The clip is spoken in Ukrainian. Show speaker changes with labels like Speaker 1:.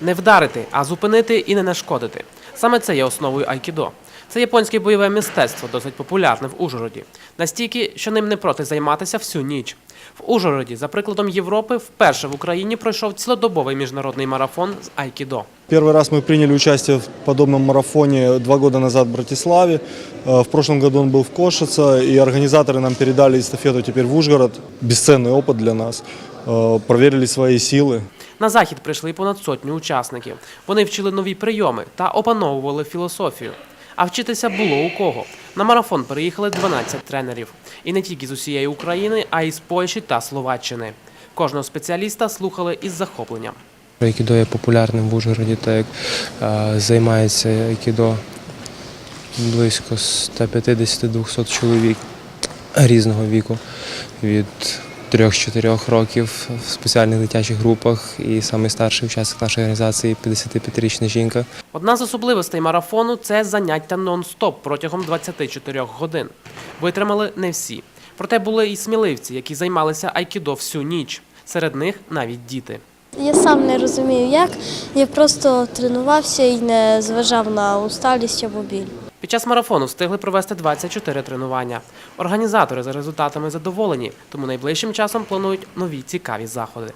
Speaker 1: Не вдарити, а зупинити і не нашкодити. Саме це є основою айкідо. Це японське бойове мистецтво, досить популярне в Ужгороді. Настільки, що ним не проти займатися всю ніч. В Ужгороді, за прикладом Європи, вперше в Україні пройшов цілодобовий міжнародний марафон з айкідо.
Speaker 2: Первый раз мы приняли участие в подобном марафоне два года назад в Братиславе. Э, В прошлом году он был в Кошице, и организаторы нам передали эстафету теперь в Ужгород. Бесценный опыт для нас. Э, Проверили свои силы.
Speaker 1: На захід прийшли понад сотню учасників. Вони вчили нові прийоми та опановували філософію. А вчитися було у кого. На марафон переїхали 12 тренерів. І не тільки з усієї України, а й з Польщі та Словаччини. Кожного спеціаліста слухали із захопленням.
Speaker 3: Айкідо є популярним в Ужгороді, так як займається айкідо близько 150-200 чоловік різного віку від 3-4 років в спеціальних дитячих групах. І найстарший учасник нашої організації 55-річна жінка.
Speaker 1: Одна з особливостей марафону це заняття нон-стоп протягом 24 годин. Витримали не всі. Проте були і сміливці, які займалися айкідо всю ніч. Серед них навіть діти.
Speaker 4: Я сам не розумію, як. Я просто тренувався і не зважав на усталість або біль.
Speaker 1: Під час марафону встигли провести 24 тренування. Організатори за результатами задоволені, тому найближчим часом планують нові цікаві заходи.